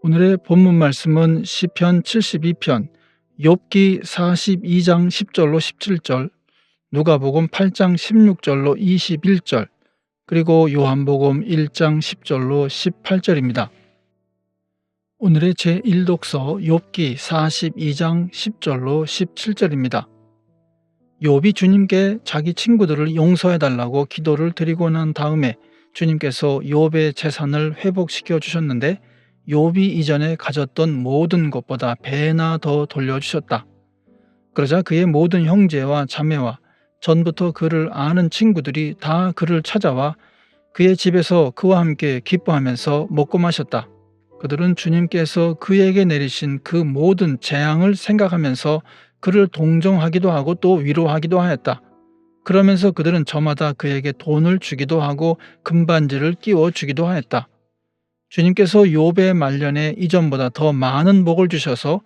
오늘의 본문 말씀은 시편 72편, 욥기 42장 10절로 17절, 누가복음 8장 16절로 21절, 그리고 요한복음 1장 10절로 18절입니다. 오늘의 제1독서 욥기 42장 10절로 17절입니다. 욥이 주님께 자기 친구들을 용서해 달라고 기도를 드리고 난 다음에 주님께서 욥의 재산을 회복시켜 주셨는데 욥이 이전에 가졌던 모든 것보다 배나 더 돌려주셨다. 그러자 그의 모든 형제와 자매와 전부터 그를 아는 친구들이 다 그를 찾아와 그의 집에서 그와 함께 기뻐하면서 먹고 마셨다. 그들은 주님께서 그에게 내리신 그 모든 재앙을 생각하면서 그를 동정하기도 하고 또 위로하기도 하였다. 그러면서 그들은 저마다 그에게 돈을 주기도 하고 금반지를 끼워 주기도 하였다. 주님께서 욥의 말년에 이전보다 더 많은 복을 주셔서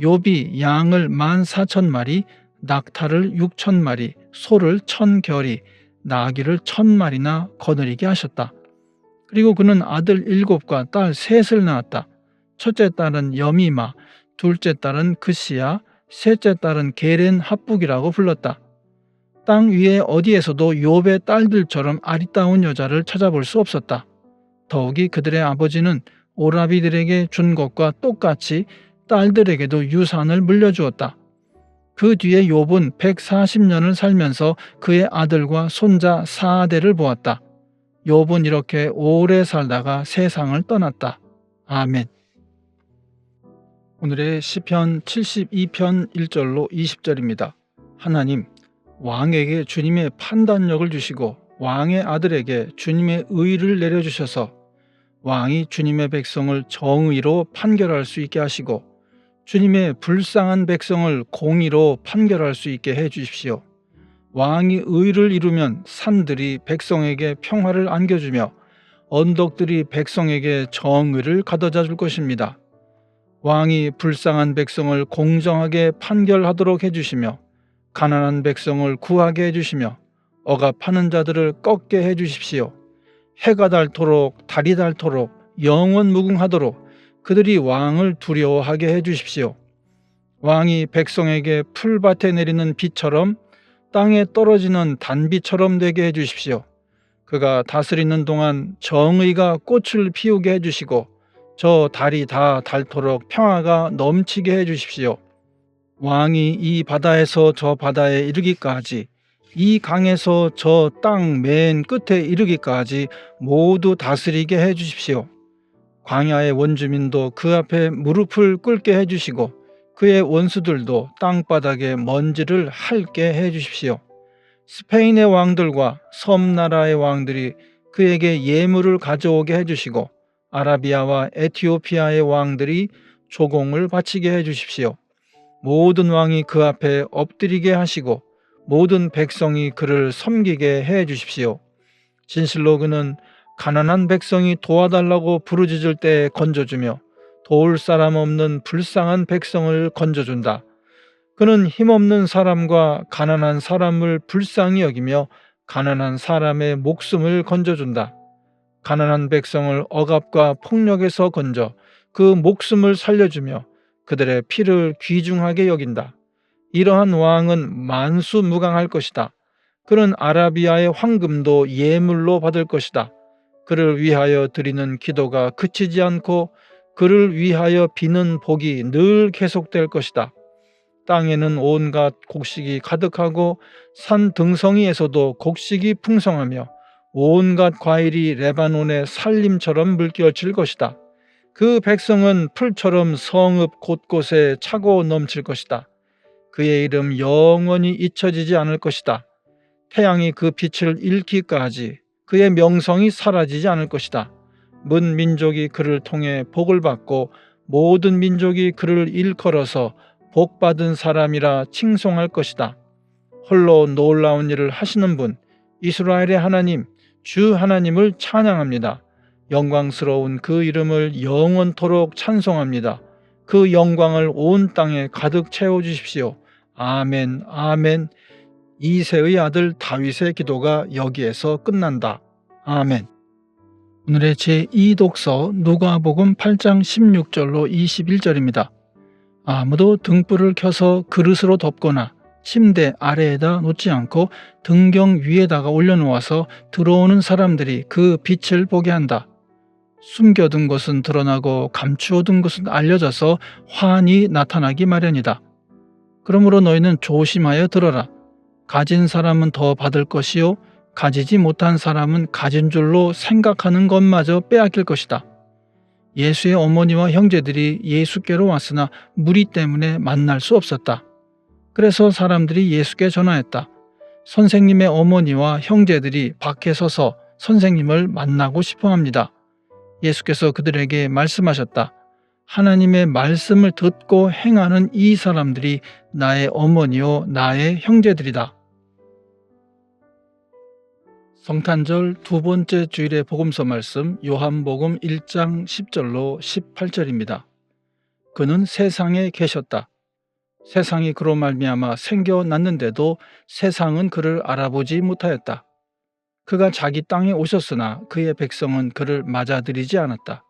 욥이 양을 만 사천 마리, 낙타를 육천 마리, 소를 천 결이, 나귀를 천 마리나 거느리게 하셨다. 그리고 그는 아들 일곱과 딸 셋을 낳았다. 첫째 딸은 여미마, 둘째 딸은 그시야, 셋째 딸은 게렌 합북이라고 불렀다. 땅 위에 어디에서도 욥의 딸들처럼 아리따운 여자를 찾아볼 수 없었다. 더욱이 그들의 아버지는 오라비들에게 준 것과 똑같이 딸들에게도 유산을 물려주었다. 그 뒤에 욥은 140년을 살면서 그의 아들과 손자 사대를 보았다. 욥은 이렇게 오래 살다가 세상을 떠났다. 아멘. 오늘의 시편 72편 1절로 20절입니다. 하나님, 왕에게 주님의 판단력을 주시고 왕의 아들에게 주님의 의를 내려주셔서 왕이 주님의 백성을 정의로 판결할 수 있게 하시고 주님의 불쌍한 백성을 공의로 판결할 수 있게 해 주십시오. 왕이 의를 이루면 산들이 백성에게 평화를 안겨주며 언덕들이 백성에게 정의를 가져다 줄 것입니다. 왕이 불쌍한 백성을 공정하게 판결하도록 해주시며 가난한 백성을 구하게 해주시며 억압하는 자들을 꺾게 해 주십시오. 해가 닳도록 달이 닳도록 영원 무궁하도록 그들이 왕을 두려워하게 해 주십시오. 왕이 백성에게 풀밭에 내리는 비처럼 땅에 떨어지는 단비처럼 되게 해 주십시오. 그가 다스리는 동안 정의가 꽃을 피우게 해 주시고 저 달이 다 닳도록 평화가 넘치게 해 주십시오. 왕이 이 바다에서 저 바다에 이르기까지 이 강에서 저 땅 맨 끝에 이르기까지 모두 다스리게 해 주십시오. 광야의 원주민도 그 앞에 무릎을 꿇게 해 주시고 그의 원수들도 땅바닥에 먼지를 핥게 해 주십시오. 스페인의 왕들과 섬나라의 왕들이 그에게 예물을 가져오게 해 주시고 아라비아와 에티오피아의 왕들이 조공을 바치게 해 주십시오. 모든 왕이 그 앞에 엎드리게 하시고 모든 백성이 그를 섬기게 해 주십시오. 진실로 그는 가난한 백성이 도와달라고 부르짖을 때 건져주며 도울 사람 없는 불쌍한 백성을 건져준다. 그는 힘없는 사람과 가난한 사람을 불쌍히 여기며 가난한 사람의 목숨을 건져준다. 가난한 백성을 억압과 폭력에서 건져 그 목숨을 살려주며 그들의 피를 귀중하게 여긴다. 이러한 왕은 만수무강할 것이다. 그는 아라비아의 황금도 예물로 받을 것이다. 그를 위하여 드리는 기도가 그치지 않고 그를 위하여 비는 복이 늘 계속될 것이다. 땅에는 온갖 곡식이 가득하고 산 등성이에서도 곡식이 풍성하며 온갖 과일이 레바논의 살림처럼 물결칠 것이다. 그 백성은 풀처럼 성읍 곳곳에 차고 넘칠 것이다. 그의 이름 영원히 잊혀지지 않을 것이다. 태양이 그 빛을 잃기까지 그의 명성이 사라지지 않을 것이다. 문 민족이 그를 통해 복을 받고 모든 민족이 그를 일컬어서 복받은 사람이라 칭송할 것이다. 홀로 놀라운 일을 하시는 분, 이스라엘의 하나님, 주 하나님을 찬양합니다. 영광스러운 그 이름을 영원토록 찬송합니다. 그 영광을 온 땅에 가득 채워주십시오. 아멘, 아멘. 이세의 아들 다윗의 기도가 여기에서 끝난다. 아멘. 오늘의 제2독서 누가복음 8장 16절로 21절입니다. 아무도 등불을 켜서 그릇으로 덮거나 침대 아래에다 놓지 않고 등경 위에다가 올려놓아서 들어오는 사람들이 그 빛을 보게 한다. 숨겨둔 것은 드러나고 감추어둔 것은 알려져서 환히 나타나기 마련이다. 그러므로 너희는 조심하여 들어라. 가진 사람은 더 받을 것이요 가지지 못한 사람은 가진 줄로 생각하는 것마저 빼앗길 것이다. 예수의 어머니와 형제들이 예수께로 왔으나 무리 때문에 만날 수 없었다. 그래서 사람들이 예수께 전화했다. 선생님의 어머니와 형제들이 밖에 서서 선생님을 만나고 싶어 합니다. 예수께서 그들에게 말씀하셨다. 하나님의 말씀을 듣고 행하는 이 사람들이 나의 어머니요 나의 형제들이다. 성탄절 두 번째 주일의 복음서 말씀 요한복음 1장 10절로 18절입니다. 그는 세상에 계셨다. 세상이 그로 말미암아 생겨났는데도 세상은 그를 알아보지 못하였다. 그가 자기 땅에 오셨으나 그의 백성은 그를 맞아들이지 않았다.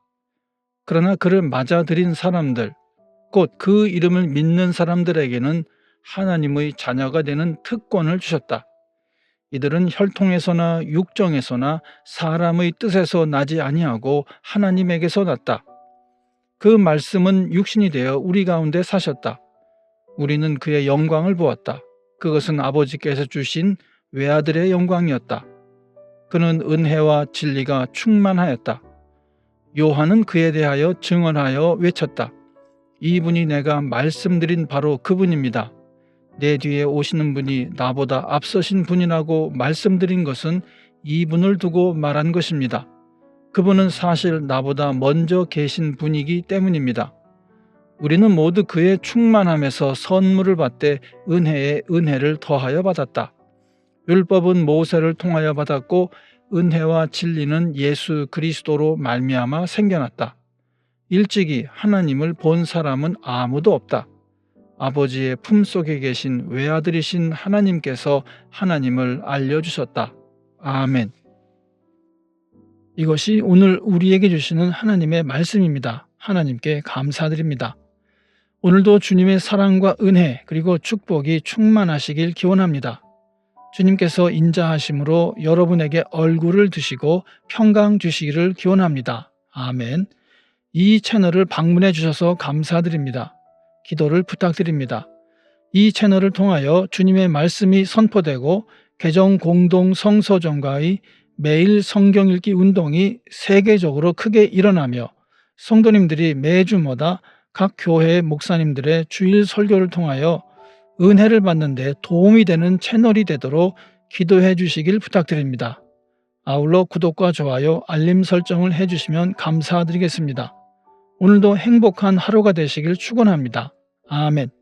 그러나 그를 맞아들인 사람들, 곧 그 이름을 믿는 사람들에게는 하나님의 자녀가 되는 특권을 주셨다. 이들은 혈통에서나 육정에서나 사람의 뜻에서 나지 아니하고 하나님에게서 났다. 그 말씀은 육신이 되어 우리 가운데 사셨다. 우리는 그의 영광을 보았다. 그것은 아버지께서 주신 외아들의 영광이었다. 그는 은혜와 진리가 충만하였다. 요한은 그에 대하여 증언하여 외쳤다. 이분이 내가 말씀드린 바로 그분입니다. 내 뒤에 오시는 분이 나보다 앞서신 분이라고 말씀드린 것은 이분을 두고 말한 것입니다. 그분은 사실 나보다 먼저 계신 분이기 때문입니다. 우리는 모두 그의 충만함에서 선물을 받되 은혜에 은혜를 더하여 받았다. 율법은 모세를 통하여 받았고 은혜와 진리는 예수 그리스도로 말미암아 생겨났다. 일찍이 하나님을 본 사람은 아무도 없다. 아버지의 품속에 계신 외아들이신 하나님께서 하나님을 알려주셨다. 아멘. 이것이 오늘 우리에게 주시는 하나님의 말씀입니다. 하나님께 감사드립니다. 오늘도 주님의 사랑과 은혜 그리고 축복이 충만하시길 기원합니다. 주님께서 인자하심으로 여러분에게 얼굴을 드시고 평강 주시기를 기원합니다. 아멘. 이 채널을 방문해 주셔서 감사드립니다. 기도를 부탁드립니다. 이 채널을 통하여 주님의 말씀이 선포되고 개정 공동 성서정과의 매일 성경 읽기 운동이 세계적으로 크게 일어나며 성도님들이 매주마다 각 교회 목사님들의 주일 설교를 통하여 은혜를 받는데 도움이 되는 채널이 되도록 기도해 주시길 부탁드립니다. 아울러 구독과 좋아요, 알림 설정을 해주시면 감사드리겠습니다. 오늘도 행복한 하루가 되시길 축원합니다. 아멘.